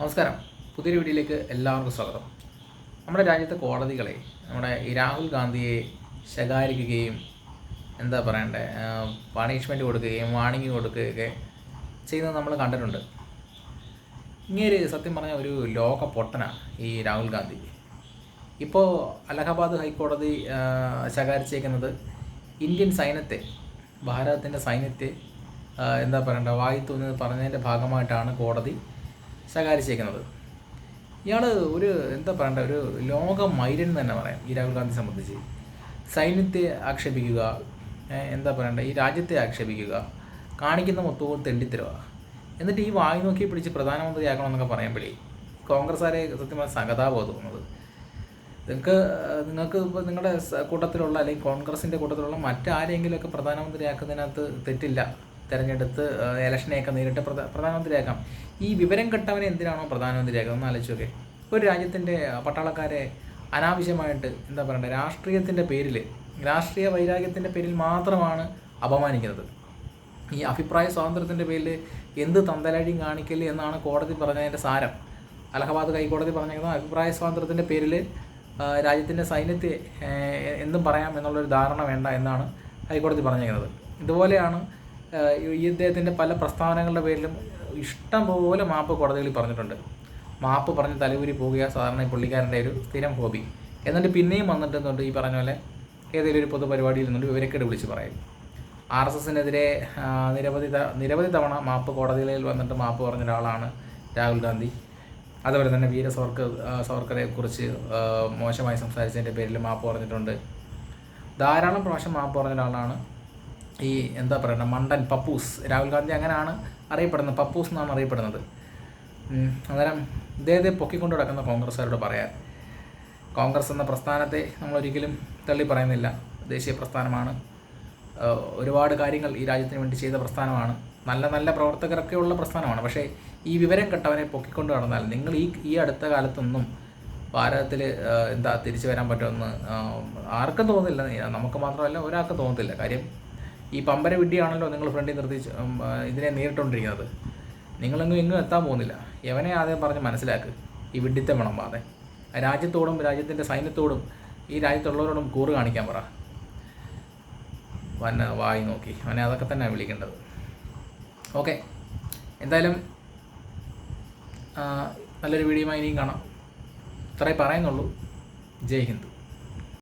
നമസ്കാരം. പുതിയൊരു വീഡിയോയിലേക്ക് എല്ലാവർക്കും സ്വാഗതം. നമ്മുടെ രാജ്യത്തെ കോടതികളെ നമ്മുടെ ഈ രാഹുൽ ഗാന്ധിയെ ശകാരിക്കുകയും എന്താ പറയണ്ടേ പണിഷ്മെന്റ് കൊടുക്കുകയും വാണിംഗ് കൊടുക്കുകയൊക്കെ ചെയ്യുന്നത് നമ്മൾ കണ്ടിട്ടുണ്ട്. ഇങ്ങനെ സത്യം പറഞ്ഞ ഒരു ലോക പൊട്ടനാണ് ഈ രാഹുൽ ഗാന്ധി. ഇപ്പോൾ അലഹബാദ് ഹൈക്കോടതി ശകാരിച്ചേക്കുന്നത് ഇന്ത്യൻ സൈന്യത്തെ ഭാരതത്തിന്റെ സൈന്യത്തെ എന്താ പറയണ്ട വായി തോന്നുന്നത് പറഞ്ഞതിന്റെ ഭാഗമായിട്ടാണ് കോടതി ശകാരിച്ചേക്കുന്നത്. ഇയാൾ ഒരു എന്താ പറയണ്ട ഒരു ലോക മൈരൻ തന്നെ പറയാം ഈ രാഹുൽ ഗാന്ധി സംബന്ധിച്ച്. സൈന്യത്തെ ആക്ഷേപിക്കുക എന്താ പറയണ്ട ഈ രാജ്യത്തെ ആക്ഷേപിക്കുക കാണിക്കുന്ന മൊത്തവും തെണ്ടിത്തരുക. എന്നിട്ട് ഈ വായി നോക്കി പിടിച്ച് പ്രധാനമന്ത്രിയാക്കണമെന്നൊക്കെ പറയുമ്പോഴേ കോൺഗ്രസ്സുകാരെ സത്യം പറഞ്ഞാൽ തോന്നുന്നത്. നിങ്ങൾക്ക് നിങ്ങൾക്ക് ഇപ്പോൾ നിങ്ങളുടെ കൂട്ടത്തിലുള്ള അല്ലെങ്കിൽ കോൺഗ്രസിന്റെ കൂട്ടത്തിലുള്ള മറ്റാരെങ്കിലുമൊക്കെ പ്രധാനമന്ത്രിയാക്കുന്നതിനകത്ത് തെറ്റില്ല. തിരഞ്ഞെടുത്ത് ഇലക്ഷനെയൊക്കെ നേരിട്ട് പ്രധാ പ്രധാനമന്ത്രിയാക്കാം. ഈ വിവരം കെട്ടവനെ എന്തിനാണോ പ്രധാനമന്ത്രിയാക്കുക ഒന്ന് ആലോചിച്ചൊക്കെ ഒരു രാജ്യത്തിന്റെ പട്ടാളക്കാരെ അനാവശ്യമായിട്ട് എന്താ പറയണ്ടേ രാഷ്ട്രീയത്തിന്റെ പേരിൽ രാഷ്ട്രീയ വൈരാഗ്യത്തിന്റെ പേരിൽ മാത്രമാണ് അപമാനിക്കുന്നത്. ഈ അഭിപ്രായ സ്വാതന്ത്ര്യത്തിന്റെ പേരിൽ എന്ത് തന്തലഴിയും കാണിക്കൽ എന്നാണ് കോടതി പറഞ്ഞതിന്റെ സാരം. അലഹബാദ് ഹൈക്കോടതി പറഞ്ഞിരിക്കുന്നത് അഭിപ്രായ സ്വാതന്ത്ര്യത്തിന്റെ പേരിൽ രാജ്യത്തിന്റെ സൈന്യത്തെ എന്തും പറയാം എന്നുള്ളൊരു ധാരണ വേണ്ട എന്നാണ് ഹൈക്കോടതി പറഞ്ഞിരിക്കുന്നത്. ഇതുപോലെയാണ് ഈ ഇദ്ദേഹത്തിന്റെ പല പ്രസ്താവനകളുടെ പേരിലും ഇഷ്ടം പോലെ മാപ്പ് കോടതികളിൽ പറഞ്ഞിട്ടുണ്ട്. മാപ്പ് പറഞ്ഞ് തലകുരി പോവുക സാധാരണ പുള്ളിക്കാരന്റെ ഒരു സ്ഥിരം ഹോബി. എന്നിട്ട് പിന്നെയും വന്നിട്ടുണ്ട് ഈ പറഞ്ഞ പോലെ ഏതെങ്കിലും ഒരു പൊതുപരിപാടിയിൽ നിന്നുകൊണ്ട് വിവരക്കേട് വിളിച്ച് പറയും. ആർ എസ് എസിനെതിരെ നിരവധി നിരവധി തവണ മാപ്പ് കോടതികളിൽ വന്നിട്ട് മാപ്പ് പറഞ്ഞ ഒരാളാണ് രാഹുൽ ഗാന്ധി. അതുപോലെ തന്നെ വീര സവർക്കർ മോശമായി സംസാരിച്ചതിന്റെ പേരിൽ മാപ്പ് പറഞ്ഞിട്ടുണ്ട്. ധാരാളം പ്രാവശ്യം മാപ്പ് പറഞ്ഞ ഒരാളാണ് ഈ എന്താ പറയുക മണ്ടൻ പപ്പൂസ് രാഹുൽ ഗാന്ധി അങ്ങനെയാണ് അറിയപ്പെടുന്നത്. പപ്പൂസ് എന്നാണ് അറിയപ്പെടുന്നത്. അന്നേരം ഇദ്ദേഹത്തെ പൊക്കിക്കൊണ്ട് കിടക്കുന്ന കോൺഗ്രസ്സുകാരോട് പറയാൻ. കോൺഗ്രസ് എന്ന പ്രസ്ഥാനത്തെ നമ്മൾ ഒരിക്കലും തള്ളി പറയുന്നില്ല. ദേശീയ പ്രസ്ഥാനമാണ്. ഒരുപാട് കാര്യങ്ങൾ ഈ രാജ്യത്തിന് വേണ്ടി ചെയ്ത പ്രസ്ഥാനമാണ്. നല്ല നല്ല പ്രവർത്തകരൊക്കെ ഉള്ള പ്രസ്ഥാനമാണ്. പക്ഷേ ഈ വിവരം കെട്ടവനെ പൊക്കിക്കൊണ്ട് നടന്നാൽ നിങ്ങൾ ഈ ഈ അടുത്ത കാലത്തൊന്നും ഭാരതത്തിൽ എന്താ തിരിച്ചു വരാൻ പറ്റുമെന്ന് ആർക്കും തോന്നുന്നില്ല. നമുക്ക് മാത്രമല്ല ഒരാൾക്കും തോന്നത്തില്ല കാര്യം ഈ പമ്പര വിഡ്ഡിയാണല്ലോ നിങ്ങൾ ഫ്രണ്ടിൽ നിർത്തി ഇതിനെ നേരിട്ടുകൊണ്ടിരിക്കുന്നത് നിങ്ങളെങ്ങും എങ്ങും എത്താൻ പോകുന്നില്ല. എവനെ ആദ്യം പറഞ്ഞ് മനസ്സിലാക്ക്. ഈ വിഡ്ഢിത്തം പാതെ രാജ്യത്തോടും രാജ്യത്തിന്റെ സൈന്യത്തോടും ഈ രാജ്യത്തുള്ളവരോടും കൂറ് കാണിക്കാൻ പറ. വന്ന വായി നോക്കി. അവനെ അതൊക്കെ തന്നെയാണ് വിളിക്കേണ്ടത്. ഓക്കെ. എന്തായാലും നല്ലൊരു വീഡിയോയുമായി ഇനിയും കാണാം. ഇത്രേ പറയുന്നുള്ളൂ. ജയ് ഹിന്ദ്.